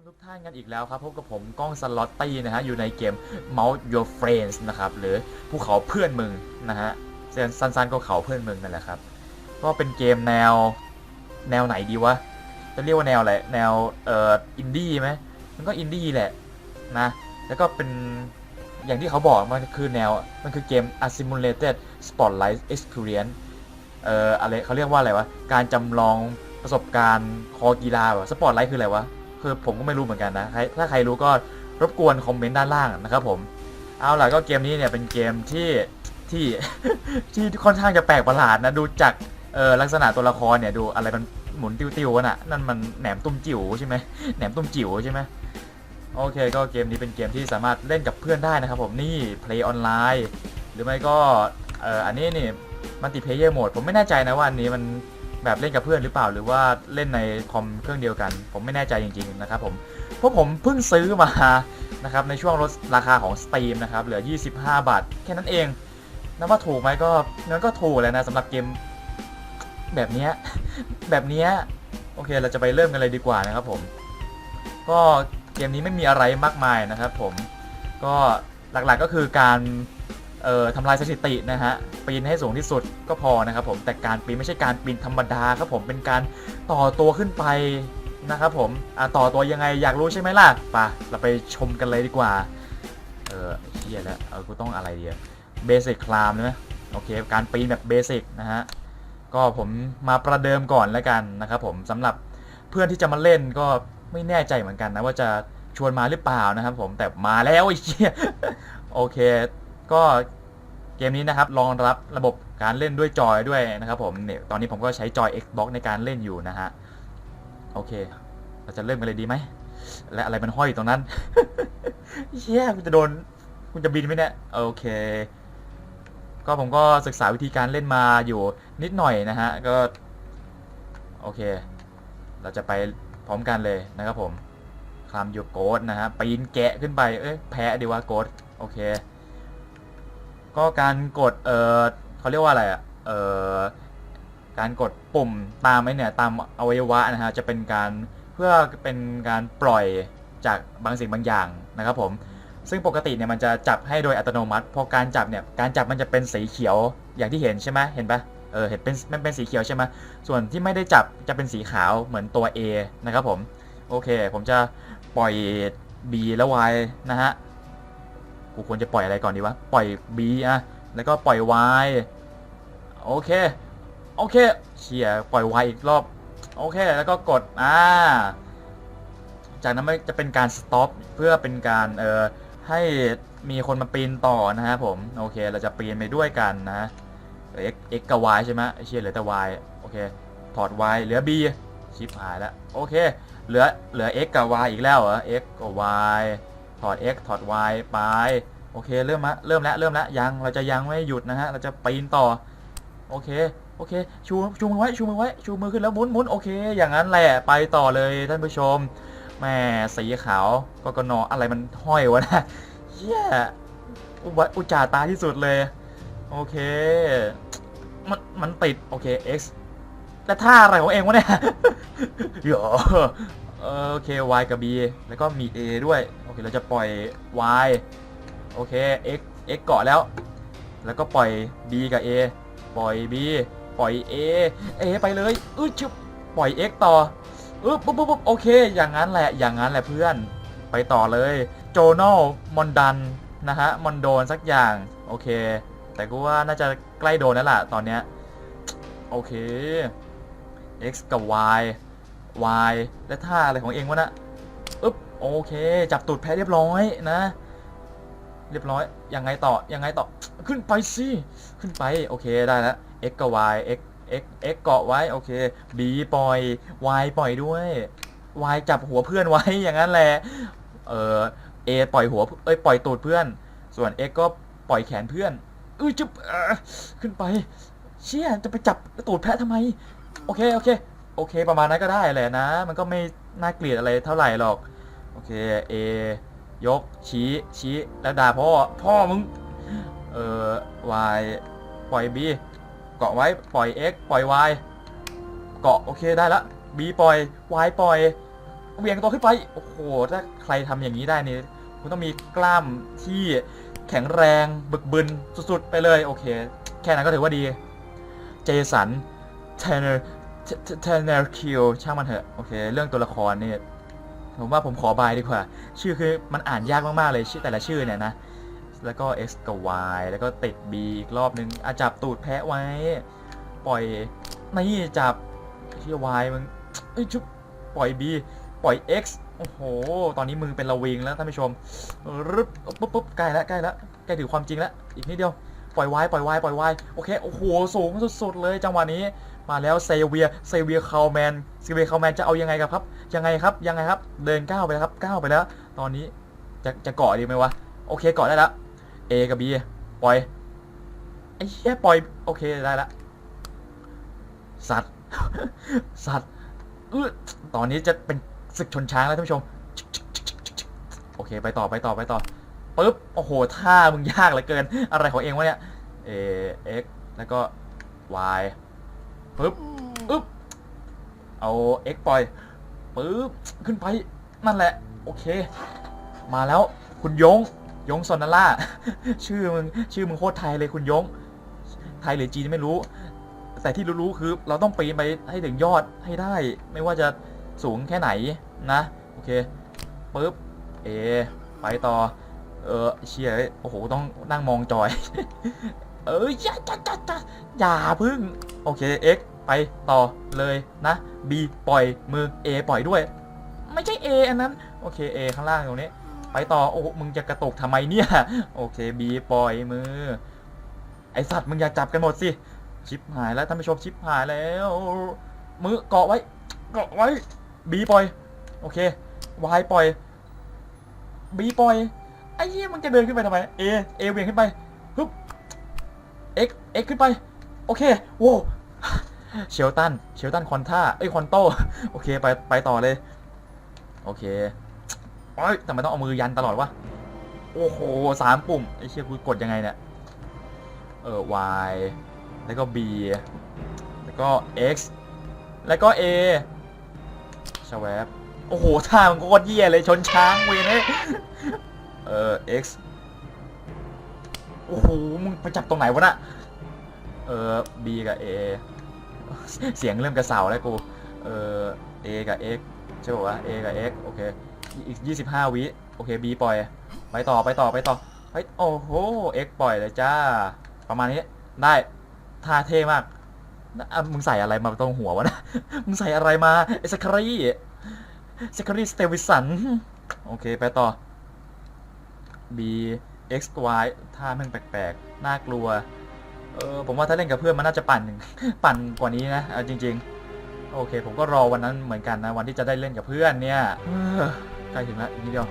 ชมทุกท่านกันอีกแล้วครับพบกับผมก้องสล็อตตี้นะฮะ อยู่ในเกม Mount Your Friends นะครับ หรือภูเขาเพื่อนมึงนะฮะสั้นๆก็เขาเพื่อนมึงนั่นแหละครับ ก็เป็นเกมแนวแนวไหนดีวะ จะเรียกว่าแนวอะไร แนวเอ่ออินดี้ไหมมันก็อินดี้แหละนะ แล้วก็เป็นอย่างที่เขาบอกมันคือแนว มันคือเกม A Simulated Spotlight Experience เอ่ออะไรเขาเรียกว่าอะไรวะ การจำลองประสบการณ์คอกีฬาแบบสปอร์ตไลท์คืออะไรวะ คือผมก็ไม่รู้เหมือนกันนะถ้าใครรู้ก็รบกวนคอมเมนต์ด้านล่างนะครับผมเอาล่ะก็เกมนี้เนี่ยเป็นเกมที่ที่ที่ค่อนข้างจะแปลกประหลาดนะดูจากเออลักษณะตัวละครเนี่ยดูอะไรมันหมุนติ้วๆกันอะนั่นมันแหนมตุ้มจิ๋วใช่ไหมแหนมตุ้มจิ๋วใช่ไหมโอเคก็เกมนี้เป็นเกมที่สามารถเล่นกับเพื่อนได้นะครับผมนี่ Play Online หรือไม่ก็เอออันนี้นี่มัลติเพเยอร์โหมดผมไม่แน่ใจนะว่าอันนี้มัน แบบเล่นกับเพื่อนหรือเปล่าหรือว่าเล่นในคอมเครื่องเดียวกัน ผมไม่แน่ใจจริงๆนะครับผมเพราะผมเพิ่งซื้อมานะครับในช่วงลดราคาของ Steam นะครับเหลือ 25 บาท แค่นั้นเองนับว่าถูกไหมก็นั้นก็ถูกแล้วนะสำหรับเกมแบบนี้แบบนี้โอเคเราจะไปเริ่มกันเลยดีกว่านะครับผม ก็เกมนี้ไม่มีอะไรมากมายนะครับผมก็หลักๆก็คือการ เอ่อทำลายสถิตินะฮะปีนให้สูงที่สุดก็พอนะครับผมแต่การปีนไม่ใช่การปีนธรรมดาครับผมเป็นการต่อตัวขึ้นไปนะครับผมอะต่อตัวยังไงอยากรู้ใช่ไหมล่ะปะเราไปชมกันเลยดีกว่า เออเฮียแล้วเออกูต้องอะไรเดียเบสิกคลามใช่ไหมโอเค การปีนแบบเบสิกนะฮะก็ผมมาประเดิมก่อนแล้วกันนะครับผมสำหรับเพื่อนที่จะมาเล่นก็ไม่แน่ใจเหมือนกันนะว่าจะชวนมาหรือเปล่านะครับผมแต่มาแล้วไอ้เหี้ยโอเค ก็เกมนี้นะครับรองรับระบบการเล่นด้วยจอยด้วยนะครับผมเนี่ยตอนนี้ผมก็ใช้จอย Xbox ในการเล่นอยู่นะฮะโอเค เราจะเริ่มกันเลยดีไหม และอะไรมันห้อยอยู่ตรงนั้นเชี่ยคุณจะโดนคุณจะบินไหมเนี่ยโอเค ก็ผมก็ศึกษาวิธีการเล่นมาอยู่นิดหน่อยนะฮะก็โอเค เราจะไปพร้อมกันเลยนะครับผมคลามยูโกดนะฮะปีนแกะขึ้นไปเอ้ยแพ้ดีว่าโกดโอเค ก็การกดเออเขาเรียกว่าอะไรอะเออการกดปุ่มตามไอ้เนี่ยตามอวัยวะนะฮะจะเป็นการเพื่อเป็นการปล่อยจากบางสิ่งบางอย่างนะครับผมซึ่งปกติเนี่ยมันจะจับให้โดยอัตโนมัติพอการจับเนี่ยการจับมันจะเป็นสีเขียวอย่างที่เห็นใช่ไหมเห็นปะเออเห็นเป็นมันเป็นสีเขียวใช่ไหมส่วนที่ไม่ได้จับจะเป็นสีขาวเหมือนตัว A นะครับผมโอเค ผมจะปล่อย B แล้ว Y นะฮะ กูควรจะปล่อยอะไรก่อนดีวะ ปล่อย B อะ แล้วก็ปล่อย Y โอเค โอเคเชียปล่อยวายอีกรอบ โอเค แล้วก็กด อ่า จากนั้นมันจะเป็นการสต็อปเพื่อเป็นการ เอ่อ ให้มีคนมาปีนต่อนะฮะผม โอเค เราจะปีนไปด้วยกันนะ x x กับ y ใช่ไหมเชียเหลือแต่ y โอเค ถอด y เหลือ b ชิปหายแล้ว โอเค เหลือ เหลือ x กับ y อีกแล้วเหรอ x กับ y ถอด x ถอด y ไป โอเค เริ่มละเริ่มแล้วเริ่มแล้วยัง เราจะยังไม่หยุดนะฮะ เราจะปีนต่อ โอเค โอเค ชูชูมือไว้ ชูมือไว้ ชูมือขึ้นแล้วหมุนหมุนโอเค อย่างนั้นแหละ ไปต่อเลยท่านผู้ชม แม่สีขาวกกนออะไรมันห้อยวะนะเฮียอุบะอุจจาตาที่สุดเลย โอเค มัน มันติด โอเค X แล้วท่าอะไรของเองวะเนี่ยเดี๋ยวโอเค Y กับ B แล้วก็มี A ด้วย อเคเราจะปล่อย Y โอเค X X เกาะแล้ว แล้วก็ปล่อย B กับ A ปล่อย B ปล่อย A A ไปเลยอื้อชึบปล่อย X ต่ออึ๊บปุ๊บปุ๊บปุ๊บโอเค อย่างนั้นแหละ อย่างนั้นแหละเพื่อน ไปต่อเลย โจโนมอนดันนะฮะ มอนโดนสักอย่าง โอเค แต่กูว่าน่าจะใกล้โดนแล้วล่ะ ตอนเนี้ย โอเค x กับ y y และท่าอะไรของเองวะนะ โอเค จับตูดแพ้เรียบร้อยนะ เรียบร้อยยังไงต่อยังไงต่อขึ้นไปสิขึ้นไปโอเคได้แล้ว x กับ y x x x เกาะไว้โอเค b ปล่อย y ปล่อยด้วย y จับหัวเพื่อนไว้อย่างนั้นแหละเออ a ปล่อยหัวเอ้ยปล่อยตูดเพื่อน ส่วน x ก็ปล่อยแขนเพื่อนอุ้ยจุ๊บขึ้นไป เชี่ยจะไปจับตูดแพะทำไม โอเคโอเค โอเคประมาณนั้นก็ได้แหละนะ มันก็ไม่น่าเกลียดอะไรเท่าไหร่หรอก โอเค A ยกชี้ชี้แล้วด่าพ่อพ่อมึงเอ่อ Y ปล่อย B เกาะไว้ปล่อย X ปล่อย Y เกาะโอเคได้ละ B ปล่อย Y ปล่อยเวี่ยงตัวขึ้นไปโอ้โหถ้าใครทำอย่างนี้ได้นี่คุณต้องมีกล้ามที่แข็งแรงบึกบึนสุดๆไปเลยโอเค แค่นั้นก็ถือว่าดีเจสันเทเนอร์เทเนอร์คิวช่างมันเถอะโอเค เรื่องตัวละครเนี่ย ผมว่าผมขอบายดีกว่า ชื่อคือมันอ่านยากมากๆเลยชื่อแต่ละชื่อเนี่ยนะ แล้วก็ X กับ Y แล้วก็ติด B อีกรอบนึงอาจับตูดแพะไว้ ปล่อยนี่จับเชี่ Y มึงเอ้ยชุบปล่อย B ปล่อย X โอ้โห ตอนนี้มือเป็นระวิงแล้วท่านผู้ชมรึบปุ๊บปุ๊บใกล้แล้วใกล้แล้วใกล้ถึงความจริงแล้วอีกนิดเดียวปล่อย Y ปล่อย Y ปล่อย Y โอเคโอ้โหสูงสุดๆเลยจังหวะนี้มาแล้วเซเวียเซเวียคาลแมนเซเวียคาลแมนจะเอายังไงครับ ยังไงครับยังไงครับ เดินก้าวไปแล้วครับก้าวไปแล้ว ตอนนี้จะจะเกาะดีไหมวะโอเคเกาะได้แล้ว A กับ B ปล่อยไอ้เหี้ยปล่อยโอเคได้ละสัตว์สัตว์อื้อตอนนี้จะเป็นศึกชนช้างแล้วท่านผู้ชมโอเคไปต่อไปต่อไปต่อปึ๊บโอ้โหท่ามึงยากเหลือเกิน อะไรของเองวะเนี่ย A X แล้วก็ Y ปึ๊บปึ๊บเอา X ปล่อยปึ๊บขึ้นไปนั่นแหละ โอเค มาแล้วคุณยงยงซอนนาร่า ชื่อมึงชื่อมึงโคตรไทยเลยคุณยง ไทยหรือจีนไม่รู้ แต่ที่รู้ๆคือ เราต้องปีนไปให้ถึงยอดให้ได้ ไม่ว่าจะสูงแค่ไหนนะ โอเคปึ๊บเอ ไปต่อ เออเชียเอ้ยโอ้โห ต้องนั่งมองจอย เอ้ยอย่าอย่าอย่าอย่าอย่าพึ่ง โอเค X ไปต่อเลยนะ B ปล่อยมือ A ปล่อยด้วย ไม่ใช่ A อันนั้น โอเค A ข้างล่างตรงนี้ ไปต่อ โอ้โหมึงจะกระตุกทำไมเนี่ย โอเค B ปล่อยมือ ไอสัตว์มึงอย่าจับกันหมดสิ ชิปหายแล้วท่านผู้ชมชิปหายแล้ว มือเกาะไว้ เกาะไว้ B ปล่อย โอเค Y ปล่อย B ปล่อย ไอ้เหี้ยมึงจะเดินขึ้นไปทำไม A A เวียงขึ้นไป X X ขึ้นไป โอเคโว้เชลตันเชลตันคอนท่าเอ้ยคอนโตโอเคไปไปต่อเลย โอเคโอ้ยทำไมต้องเอามือยันตลอดวะโอ้โหสามปุ่มไอ้เชี่ยกูกดยังไงเนี่ยเออ Y แล้วก็ B แล้วก็ X แล้วก็ A ชวบโอ้โหท่ามันโคตรเยี่ยเลยชนช้างเวยเนี่ยเออ X โอ้โห มึงไปจับตรงไหนวะน่ะ เออ B กับ A เสียงเริ่มกระเสาแล้วกู เออ A กับ X ใช่ป่าวะ A กับ X โอเค อีก 25 วิ โอเค B ปล่อย ไปต่อ ไปต่อ ไปต่อ ไป โอ้โห X ปล่อยเลยจ้า ประมาณนี้ ได้ ท่าเท่มากอะมึงใส่อะไรมาตรงหัววะนะ มึงใส่อะไรมาไอ้สคารีสคารีสเตวิสัน โอเค ไปต่อ B X Y ท่าแม่งแปลกๆ น่ากลัว เออผมว่าถ้าเล่นกับเพื่อนมันน่าจะปั่น ปั่นกว่านี้นะเอาจริง ๆ โอเค ผมก็รอวันนั้นเหมือนกันนะ วันที่จะได้เล่นกับเพื่อนเนี่ยใกล้ถึงแล้วอีกนิดเดียว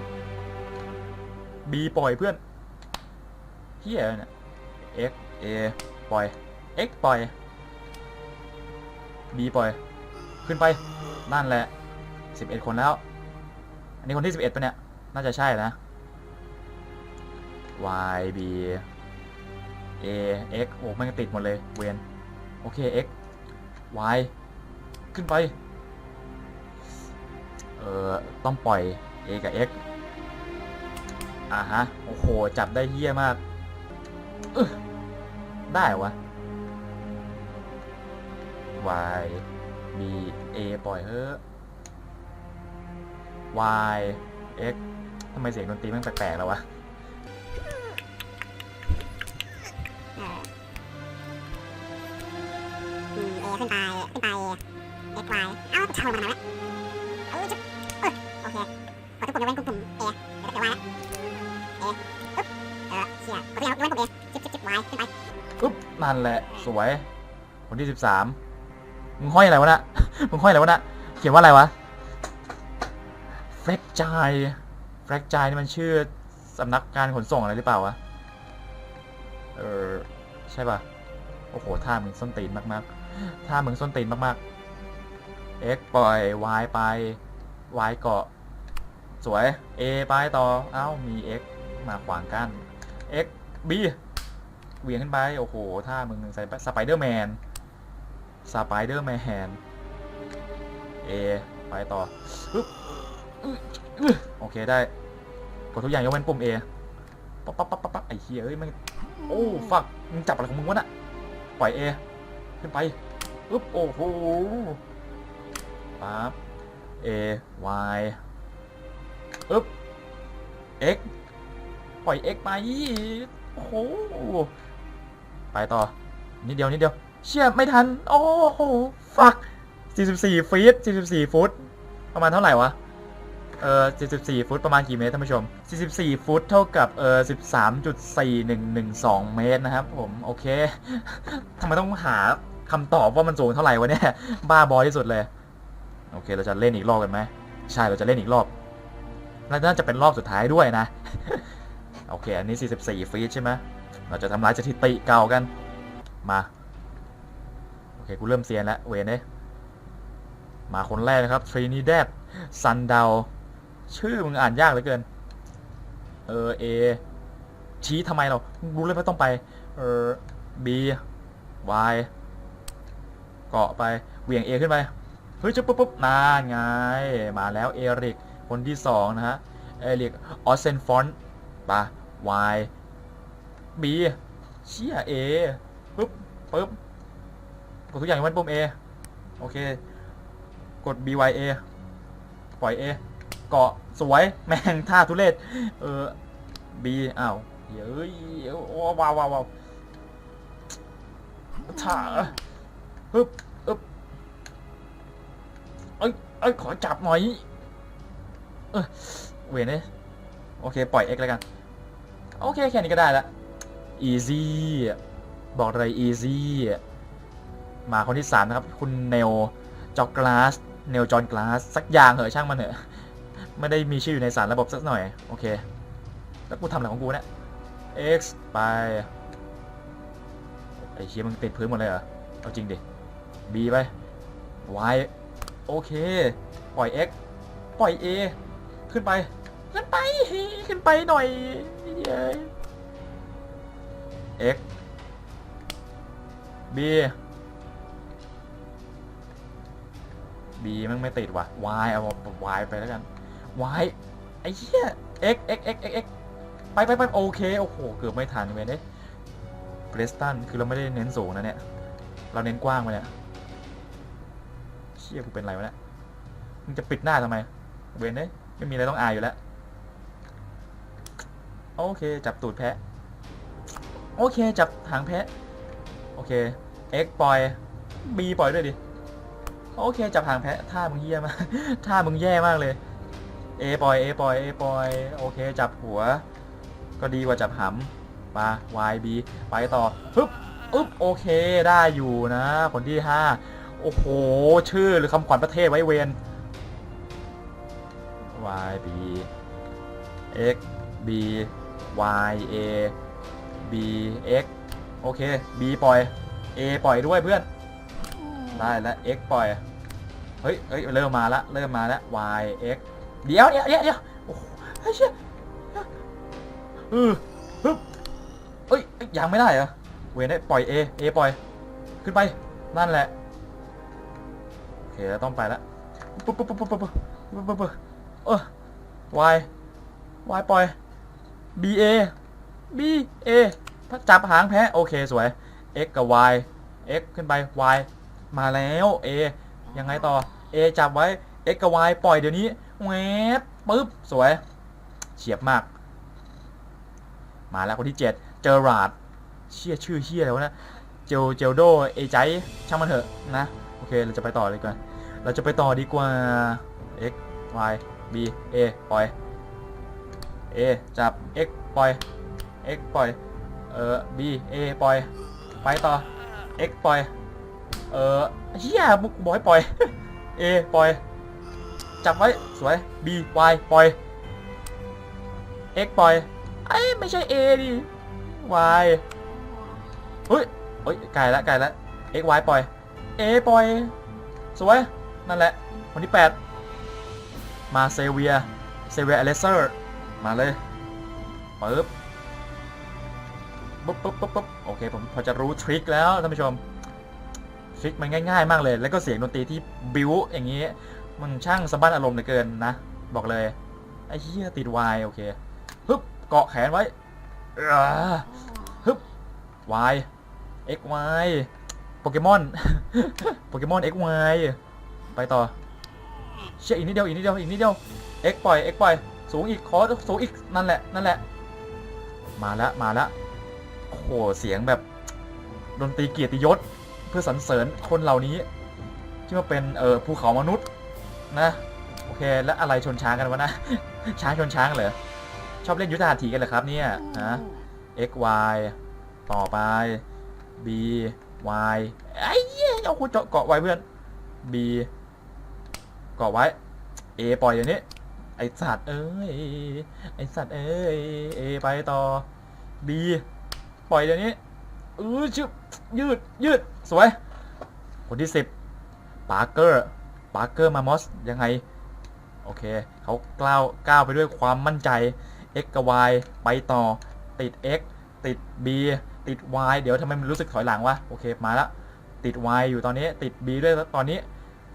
B ปล่อยเพื่อนเฮียเนี่ย X A ปล่อย X ปล่อย B ปล่อย ขึ้นไป นั่นแหละ 11 คนแล้ว อันนี้คนที่ 11ปะเนี่ย น่าจะใช่นะ Y B A X โอ้แม่งติดหมดเลยเวนโอเค X Y ขึ้นไป เอ่อ ต้องปล่อย A กับ X อ่าฮะ โอ้โห จับได้เยี่ยมาก ได้เหรอวะ Y B A ปล่อยเฮ้อ Y X ทำไมเสียงดนตรีม่งแปลกๆแล้ววะ ขึ้นไปขึ้นไปเอ็กวเอ้าจะเอามันมาแล้วเออจะเออโอเคกดทุกปุ่มยกเว้นปุ่มเอแล้วก็เดี๋ยววาเอปึ๊บเออเชี่ยกดทุกอย่างยกเว้นปุ่มเอจิ๊บจิ๊บจิ๊บวายขึ้นไปปุ๊บนั่นแหละ สวยคนที่สิบสามมึงห้อยอะไรวะนะมึงห้อยอะไรวะนะเขียนว่าอะไรวะแฟกจายแฟกจายนี่มันชื่อสำนักการขนส่งอะไรหรือเปล่าวะ เออใช่ป่ะ โอ้โหท่ามึงส้นตีนมากๆ ท่ามึงส้นตีนมากๆ X ปล่อย Y ไป Y เกาะ สวย A ไปต่อ เอ้า มี X มาขวางกั้น X B เหวียงขึ้นไป โอ้โหท่ามึงใส่สไปเดอร์แมน สไปเดอร์แมนเอไปต่อปึ๊บโอเคได้ กดทุกอย่างยกเว้นปุ่ม A ปั๊บปั๊บปั๊บปั๊บไอ้เหี้ยเอ้ยมันโอ้ ฟักมึงจับอะไรของมึงวะน่ะ ปล่อย A ขึ้นไป อึ๊บโอ้โหปั๊บ A Y อึ๊บ X ปล่อย X ไปโอ้โหไปต่อ นิดเดียวนิดเดียว เชี่ยไม่ทัน โอ้โหฟัก44ฟีต44 ฟุต ประมาณเท่าไหร่วะ เออ44 ฟุต ประมาณกี่เมตรท่านผู้ชม 44 ฟุต เท่ากับ เออ13.4112 เมตรนะครับผม โอเค ทำไมต้องหา คำตอบว่ามันสูงเท่าไหร่วะเนี่ย บ้าบอที่สุดเลย โอเค เราจะเล่นอีกรอบกันไหมใช่เราจะเล่นอีกรอบน่าจะเป็นรอบสุดท้ายด้วยนะ โอเค อันนี้ 44 ฟีตใช่ไหมเราจะทำลายสถิติเก่ากัน มา โอเค กูเริ่มเซียนแล้วเวนเอ้ยมาคนแรกนะครับทรีนิแดดซันดาวชื่อมึงอ่านยากเหลือเกิน เออ A ชี้ทำไมเรารู้เลยว่ต้องไป เออ B Y เกาะไปเหวี่ยง A ขึ้นไปเฮ้ยจุ๊บปุ๊บปุ๊บนานไงมาแล้วเอริกคนที่สองนะฮะเอริกออสเซนฟอนปะ Y B เชี่ย A ปุ๊บปุ๊บกดทุกอย่างยกเว้นปุ่ม A โอเค กด B Y A ปล่อย A เกาะสวยแม่งท่าทุเรศเออ B อ้าวเฮ้ยโอ้ว้าวว้าวว้าวท่า ฮึบฮึบเอ้ยเอ้ยขอจับหน่อย เออเวนเนี่ยโอเค ปล่อย X แล้วกัน โอเค แค่นี้ก็ได้ละ easy บอกเลย easy มาคนที่สามนะครับ คุณเนลจอกกลาสเนลจอนกลาสสักอย่างเหอะช่างมันเถอะ ไม่ได้มีชื่ออยู่ในสารระบบสักหน่อย โอเค แล้วกูทำอะไรของกูเนี่ย x ไปไอ้เชี่ยมึงติดพื้นหมดเลยเหรอ เอาจริงดิ b ไป y โอเค ปล่อย x ปล่อย a ขึ้นไป ขึ้นไป ขึ้นไปหน่อยเย้ x b b มันไม่ติดว่ะ y เอา y ไปแล้วกัน y ไอ้เหี้ย x x x x x ไปไปไปโอเค โอ้โห เกือบไม่ทันเว้ยเนี่ยเบรสตัน คือเราไม่ได้เน้นสูงนะเนี่ย เราเน้นกว้างไปเนี่ย ชี่ยกูเป็นไรวะเนี่ยมึงจะปิดหน้าทำไม เวนเนี่ยไม่มีอะไรต้องอายอยู่แล้ว โอเค จับตูดแพะ โอเค จับหางแพะ โอเค X ปล่อย B ปล่อยด้วยดิ โอเค จับหางแพะ ท่ามึงเยี่ยมาก ท่ามึงแย่มากเลย A ปล่อย A ปล่อย A ปล่อย โอเค จับหัว ก็ดีกว่าจับหำมา Y B ไปต่อปึ๊บอึ๊บ โอเค ได้อยู่นะคนที่ 5 โอ้โห ชื่อหรือคำขวัญประเทศไว้เวน Y B X B Y A B X โอเค B ปล่อย A ปล่อยด้วยเพื่อน ได้แล้ว X ปล่อย เฮ้ยเฮ้ย เริ่มมาละ เริ่มมาละ Y X เดี๋ยวเดี๋ยวเดี๋ยวเดี๋ยวโอ้โหเฮ้ยเชี่ยเออฮึบเอ้ยเอ้ย ยังไม่ได้เหรอ เวนได้ปล่อย A A ปล่อย ขึ้นไป นั่นแหละโอ เคแล้วต้องไปละปุ๊บปุ๊บปุ๊บปุ๊บปุ๊บปุ๊บปุ๊บปุ๊บเออ Y Y ปล่อย B A B A ถ้าจับหางแพ้โอเคสวย X กับ Y X ขึ้นไป Y มาแล้ว A ยังไงต่อ A จับไว้ X กับ Y ปล่อยเดี๋ยวนี้แหวบปึ๊บสวย เฉียบมาก มาแล้วคนที่ 7 เจอราดเชี่ยชื่อเชี่ยอะไรวนะ เจลเจลโดเอใจช่างมันเถอะนะ โอเคเราจะไปต่อเลยกว่า เราจะไปต่อดีกว่า X Y B A ปล่อย A จับ X ปล่อย X ปล่อย เออ B A ปล่อย ไปต่อ X ปล่อย เออเฮียบุกบอยปล่อย A ปล่อย จับไว้ สวย B Y ปล่อย X ปล่อยไอ้ยไม่ใช่ A ดิ Y เฮ้ยเฮ้ยไกลละไกลละ X Y ปล่อย A ปล่อย สวย นั่นแหละ คนที่ 8 มาเซเวีย เซเวียอเลเซอร์ มาเลยปึ๊บปุ๊บปุ๊บปุ๊บปุ๊บโอเค ผมพอจะรู้ทริคแล้วท่านผู้ชม ทริคมันง่ายๆ มากเลย แล้วก็เสียงดนตรีที่บิวอย่างนี้ มันช่างสะบั้นอารมณ์เหลือเกินนะ บอกเลย ไอ้เหี้ยติด Y โอเคฮึบเกาะแขนไว้อ่าฮึบ Y X Y โปเกมอน โปเกมอน X Y ไปต่อเชี่ยอีกนิดเดียวอีกนิดเดียวอีกนิดเดียว X ปล่อย X ปล่อยสูงอีกขอสูงอีกนั่นแหละนั่นแหละ มาแล้วมาแล้วโอ้โหเสียงแบบดนตรีเกียรติยศเพื่อสรรเสริญคนเหล่านี้ที่มาเป็นเออภูเขามนุษย์นะโอเคแล้วอะไรชนช้างกันวะนะ ช้างชนช้างเหรอชอบเล่นยุทธหัตถีกันเหรอครับเนี่ยฮะ x y ต่อไป b y ไอ้เหี้ยเอากูเจาะเกาะไว้เพื่อน b เกาะไว้ a ปล่อยอย่างนี้ ไอสัตว์เอ้ย ไอสัตว์เอ้ย a ไปต่อ b ปล่อยเดี๋ยวนี้เออชึบยืดยืดสวย คนที่สิบปาร์เกอร์ปาร์เกอร์มามอสยังไง โอเคเขากล้าวก้าวไปด้วยความมั่นใจ x กับ y ไปต่อ ติด x ติด b ติด y เดี๋ยวทำไมมันรู้สึกถอยหลังวะ โอเค มาแล้วติด y อยู่ตอนนี้ ติด b ด้วยตอนนี้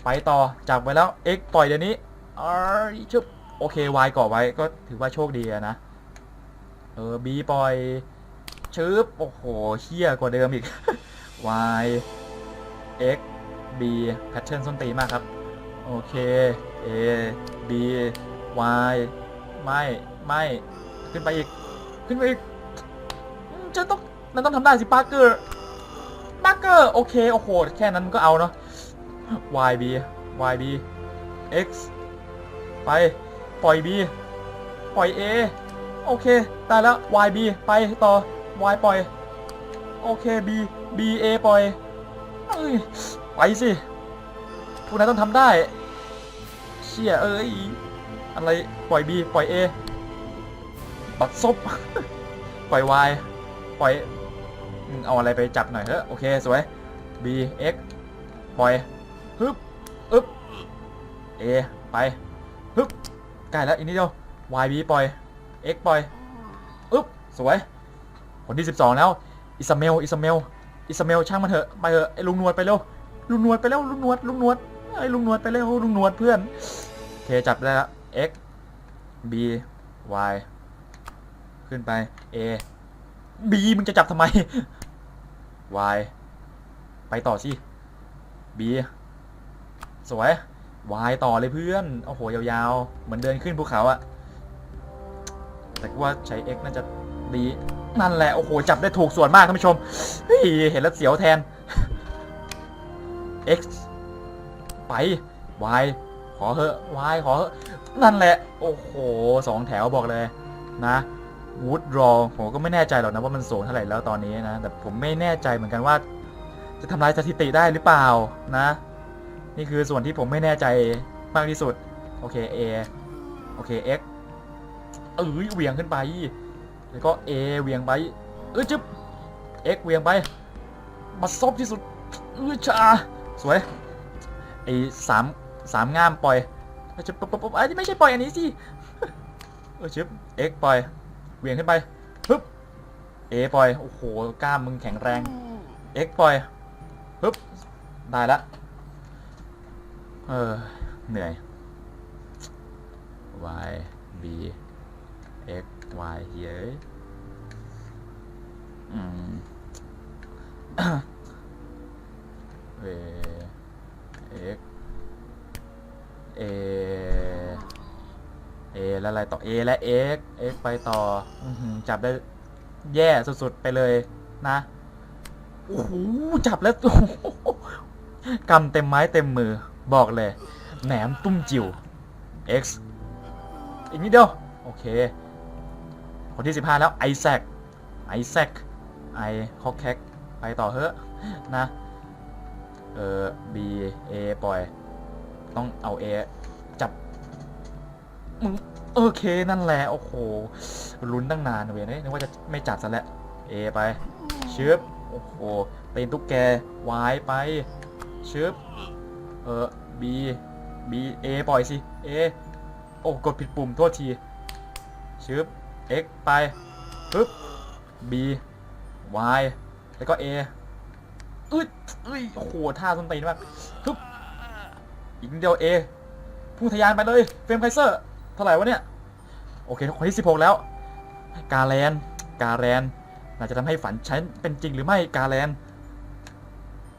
ไปต่อจับไว้แล้ว x ปล่อยเดี๋ยวนี้อ้ายชึบโอเค y กาะไว้ก็ถือว่าโชคดีนะ เออ b ปล่อยชึบโอ้โหเฮี้ยกว่าเดิมอีก y x b แพทเทิร์นส้นตีนมากครับ โอเค a b y ไม่ไม่ขึ้นไปอีก ขึ้นไปอีกจะต้องมันต้องทำได้สิปาร์เกอร์ปาร์เกอร์โอเค โอ้โห แค่นั้นก็เอาเนาะ y b y b x ไป ปล่อย b ปล่อย a โอเค ได้แล้ว y b ไปต่อ y ปล่อย โอเค b b a ปล่อยเอ้ยไปสิพวกนายต้องทำได้ เชี่ยเอ้ย อะไร ปล่อย B ปล่อย A บัดซบ ปล่อย Y ปล่อย เอาอะไรไปจับหน่อยเถอะ โอเค สวย B X ปล่อย ฮึบอึบ A ไปฮึบใกล้แล้วอีกนิดเดียว Y B ปล่อย X ปล่อยอึบสวยคนที่ 12 แล้วอิสมาเมลอิสมาเมลอิสมาเมลช่างมันเถอะไปเถอะไอ้ลุงนวดไปเร็วลุงนวดไปเร็วลุงนวดลุงนวดไอ้ลุงนวดไปเร็วลุงนวดเพื่อนโอเคจับได้ล้ว x b y ขึ้นไป a b มึงจะจับทำไม y ไปต่อสิ b สวย y ต่อเลยเพื่อน โอ้โห ยาวๆ เหมือนเดินขึ้นภูเขาอะแต่ว่าใช้ x น่าจะดี นั่นแหละ โอ้โห จับได้ถูกส่วนมากท่านผู้ชม เฮ้ย เห็นแล้วเสียวแทน x ไป y ขอเหอะ y ขอเหอะ นั่นแหละ โอ้โห สองแถวบอกเลยนะวูดรอผมก็ไม่แน่ใจหรอกนะว่ามันสูงเท่าไหร่แล้วตอนนี้นะ แต่ผมไม่แน่ใจเหมือนกันว่า จะทำลายสถิติได้หรือเปล่านะ นี่คือส่วนที่ผมไม่แน่ใจมากที่สุด โอเค A โอเค X เอ้ยเวียงขึ้นไป แล้วก็ A เวียงไป เอ้ยจึ๊บ X เวียงไป มาซบที่สุดเอ้ยชาสวย ไอ้สามสามง่ามปล่อยจะปุ๊บปปไอ้ไม่ใช่ปล่อยอันนี้สิ เออชิป X ปล่อย เวียงขึ้นไปฮึบ A ปล่อย โอ้โห กล้ามมึงแข็งแรง X ปล่อยฮึบได้ละ เออ เหนื่อย Y B X Y เย้ยอืมเว X A A แล้วอะไรต่อ A และ X X ไปต่ออจับได้แย่สุดๆไปเลยนะ โอ้โห จับแล้วกำเต็มไม้เต็มมือ บอกเลย แหนมตุ้มจิ๋ว X อีกนิดเดียว โอเค คนที่ 15 แล้วไอแซคไอแซคไอคอกแคกไปต่อเถอะนะ เออ B A ปล่อย ต้องเอา A จับมึงโอเคนั่นแหละ โอ้โหลุ้นตั้งนานเว้ยนึกว่าจะไม่จัดซะแล้ว A ไปชึบโอ้โหตีนตุ๊กแก Y ไปชึบ เออ B B A ปล่อยสิ A โอ้ กดผิดปุ่มโทษทีชึบ X ไปปึ๊บ B Y แล้วก็ A อึดเอ้ยโอ้โหท่าส้นตีนมากปึ๊บอีกนิดเดียว A พุ่งทะยานไปเลยเฟรมไคเซอร์เท่าไหร่วะเนี่ย โอเคคนที่16 แล้ว กาแลน กาแลนน่าจะทำให้ฝันฉันเป็นจริงหรือไม่กาแลน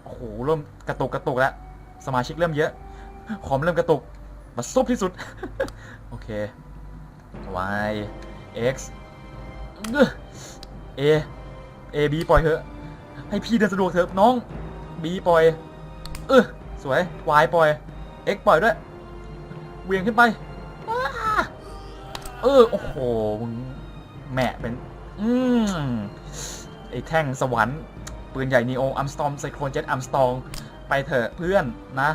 โอ้โหเริ่มกระตุกกระตุกแล้ว สมาชิกเริ่มเยอะคอมเริ่มกระตุก มาซุบที่สุด โอเค y x เอ้อ a a b ปล่อยเถอะ ให้พี่เดินสะดวกเถอะน้อง b ปล่อย เออสวย y ปล่อย x ปล่อยด้วย เวียงขึ้นไป เออ โอ้โหมึงแหมะเป็น อืมไอ้แท่งสวรรค์ปืนใหญ่นีโออัมสตอมไซโครนเจ็ตอัมสตอง ไปเถอะเพื่อนนะ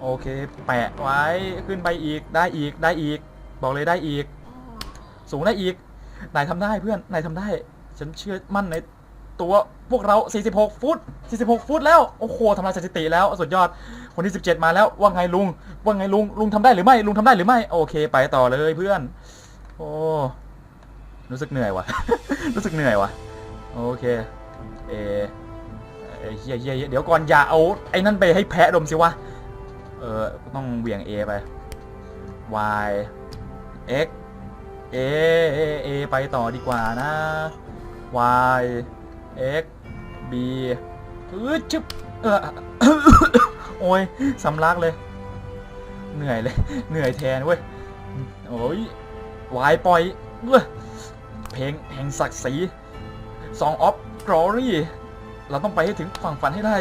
โอเค แปะไว้ขึ้นไปอีกได้อีกได้อีก บอกเลยได้อีก สูงได้อีกนายทำได้เพื่อนนายทำได้ ฉันเชื่อมั่นในตัวพวกเรา 46 ฟุต 46 ฟุตแล้ว โอ้โหทำลายสถิติแล้ว สุดยอด คนที่ 17 มาแล้ว ว่าไงลุง ว่าไงลุง ลุงทำได้หรือไม่ ลุงทำได้หรือไม่ โอเค ไปต่อเลยเพื่อน โอ้ รู้สึกเหนื่อยวะรู้สึกเหนื่อยวะโอเค เอ เอเฮียเฮียเหี้ยเดี๋ยวก่อนอย่าเอาไอ้นั่นไปให้แพะดมสิวะ เออต้องเหวี่ยง A ไป Y X A A A ไปต่อดีกว่านะ Y X B เออจึ๊บเออ โอ้ยสำลักเลย เหนื่อยเลย เหนื่อยแทนเว้ย โอ้ยวายปล่อยเว้ยเพลงแห่งศักดิ์ศรี Song of Glory เราต้องไปให้ถึงฝั่งฝันให้ได้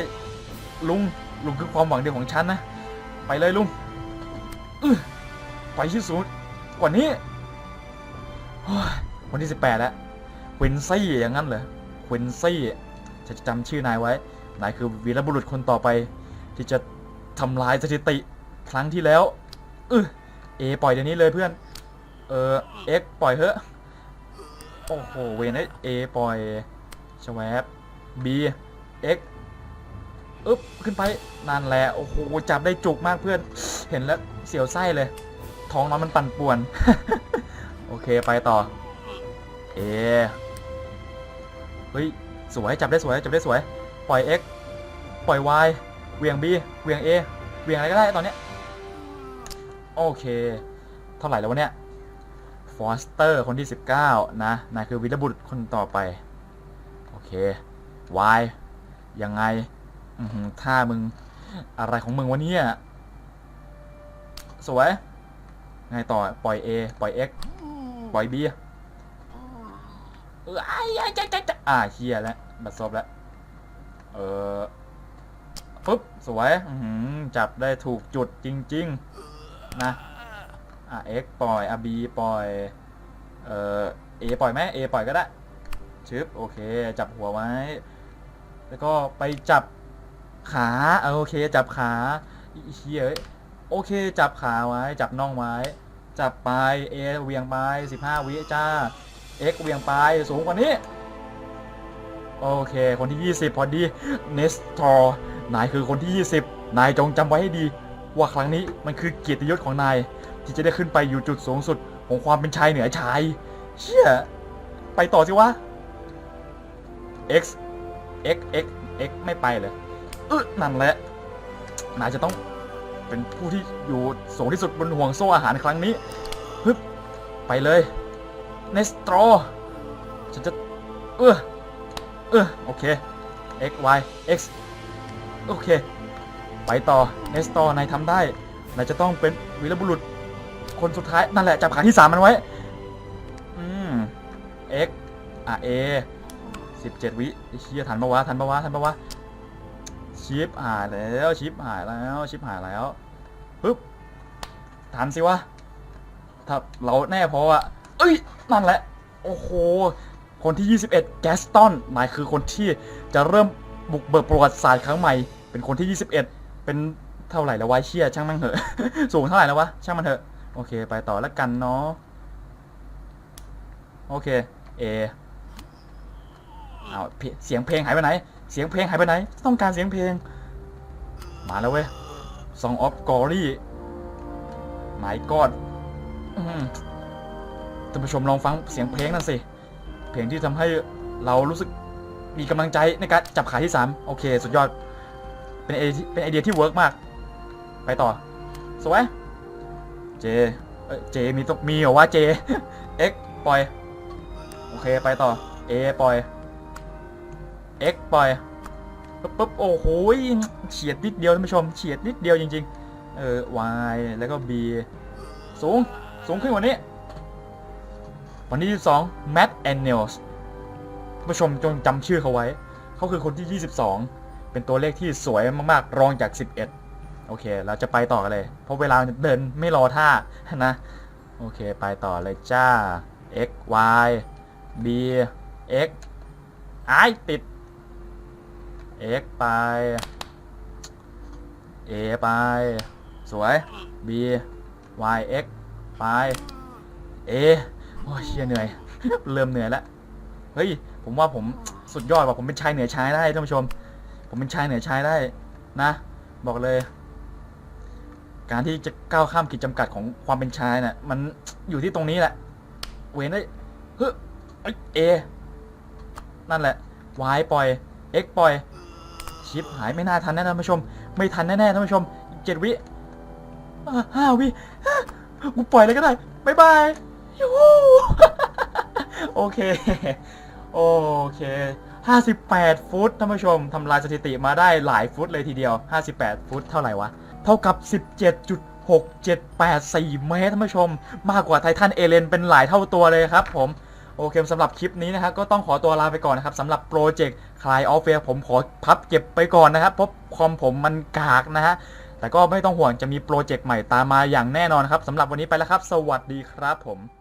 ลุง ลุงคือความหวังเดียวของฉันนะ ไปเลยลุงอื้อไปที่สุดกว่านี้ วันที่ 18 แล้วควินซี่อย่างนั้นเหรอควินซี่จะจำชื่อนายไว้ นายคือวีรบุรุษคนต่อไป ที่จะทำลายสถิติครั้งที่แล้วเออเอปล่อยเดี๋ยวนี้เลยเพื่อน เออเอ็กปล่อยเถอะ โอ้โห เวนเอปล่อยชวบ บีเอ็กอึ๊บขึ้นไปนั่นแหละโอ้โหจับได้จุกมากเพื่อน เห็นแล้วเสียวไส้เลย ท้องน้องมันปั่นป่วน โอเคไปต่อ เอเฮ้ยสวยจับได้สวยจับได้สวย ปล่อย X ปล่อย Y เวียง B เวียง A เวียงอะไรก็ได้ตอนเนี้ยโอเค เท่าไหร่แล้ววะเนี่ยฟอสเตอร์คนที่ 19 นะนายคือวีรบุรุษคนต่อไป โอเค Y ยังไงอือหือท่ามึงอะไรของมึงวะเนี่ยสวย ไงต่อ ปล่อย A ปล่อย X ปล่อย B เออไอ้ไอ้จ๊ะจ๊ะจ๊ะอ่าเฮียแล้วบัดซบแล้ว เออปึ๊บสวยอืจับได้ถูกจุดจริง ๆ นะ อะ X ปล่อยอะ B ปล่อย เออ A ปล่อยไหม A ปล่อยก็ได้ชึบโอเค จับหัวไว้ แล้วก็ไปจับขาเออโอเค จับขาเฮียเอ้ยโอเค จับขาไว้ จับน่องไว้ จับไป A เวียงไป15 วิจ้า X เวียงไปสูงกว่านี้ โอเค คนที่ 20 พอดีเนสทอร์นายคือคนที่ 20 นายจงจำไว้ให้ดี ว่าครั้งนี้มันคือเกียรติยศของนาย ที่จะได้ขึ้นไปอยู่จุดสูงสุดของความเป็นชายเหนือชาย เชี่ย ไปต่อสิวะ X X X X ไม่ไปเลยเออนั่นแหละนายจะต้องเป็นผู้ที่อยู่สูงที่สุดบนห่วงโซ่อาหารครั้งนี้ฮึบไปเลยเนสโตรฉันจะเออเออโอเค x y x โอเค ไปต่อเนสโตรนายทำได้นายจะต้องเป็นวีรบุรุษคนสุดท้ายนั่นแหละจับขาที่สามมันไว้ อืม x อะ a สิบเจ็ดวิเชียทันปะวะทันปะวะทันปะวะชิปหายแล้วชิปหายแล้วชิปหายแล้วปึ๊บทันสิวะถ้าเราแน่พออะเอ้ยนั่นแหละโอ้โหคนที่ 21 แกสตันนายคือคนที่จะเริ่มบุกเบิกประวัติศาสตร์ครั้งใหม่ เป็นคนที่ 21 เป็นเท่าไหร่แล้ววะเชี่ยช่างมันเถอะ สูงเท่าไหร่แล้ววะช่างมันเถอะ โอเค ไปต่อแล้วกันเนาะ โอเค A เอาเสียงเพลงหายไปไหน เสียงเพลงหายไปไหน ต้องการเสียงเพลง มาแล้วเว้ย Song of Glory หมายกอดท่านผู้ชมลองฟังเสียงเพลงนั่นสิ เพลงที่ทำให้เรารู้สึกมีกำลังใจในการจับขาที่ 3 โอเค สุดยอด เป็นไอเดียที่เป็นไอเดียที่เวิร์กมาก ไปต่อ สวยเอ้ยเจมีต้องมีเหรอว่าเจ X ปล่อย โอเค ไปต่อ A ปล่อย X ปล่อยปุ๊บปุ๊บโอ้โหเฉียดนิดเดียวท่านผู้ชมเฉียดนิดเดียวจริง ๆ เออ Y แล้วก็ B สูง สูงขึ้นกว่านี้ วันที่22 Matt and Nels ท่านผู้ชมจงจำชื่อเขาไว้ เขาคือคนที่ 22 เป็นตัวเลขที่สวยมากๆ รองจาก 11 โอเค เราจะไปต่อกันเลย เพราะเวลาเดินไม่รอท่านะ โอเค ไปต่อเลยจ้า x y b x ไอติด x ไป a ไป สวย b y x ไป a โอ้ยเชียเหนื่อย เริ่มเหนื่อยแล้วเฮ้ย ผมว่าผมสุดยอดว่ะผมเป็นชายเหนือชายได้ท่านผู้ชม ผมเป็นชายเหนือชายได้นะ บอกเลย การที่จะก้าวข้ามขีดจำกัดของความเป็นชายเนี่ยมันอยู่ที่ตรงนี้แหละ เว้นได้เฮ้ยเอ นั่นแหละ Y ปล่อย X ปล่อย ชิปหายไม่น่าทันแน่ท่านผู้ชม ไม่ทันแน่ๆท่านผู้ชมเจ็ดวิห้าวิอะกูปล่อยเลยก็ได้บายบายยูฮูโอเค โอเค58ฟุตท่านผู้ชมทำลายสถิติมาได้หลายฟุตเลยทีเดียว58ฟุตเท่าไหร่วะ เท่ากับ17.6784เมตรท่านผู้ชม มากกว่าไททันเอเลนเป็นหลายเท่าตัวเลยครับผม โอเคสำหรับคลิปนี้นะครับก็ต้องขอตัวลาไปก่อนนะครับสำหรับโปรเจกต์คลายออฟเฟผมขอพับเก็บไปก่อนนะครับเพราะคอมผมมันกากนะฮะแต่ก็ไม่ต้องห่วงจะมีโปรเจกต์ใหม่ตามมาอย่างแน่นอนครับสำหรับวันนี้ไปแล้วครับ สวัสดีครับผม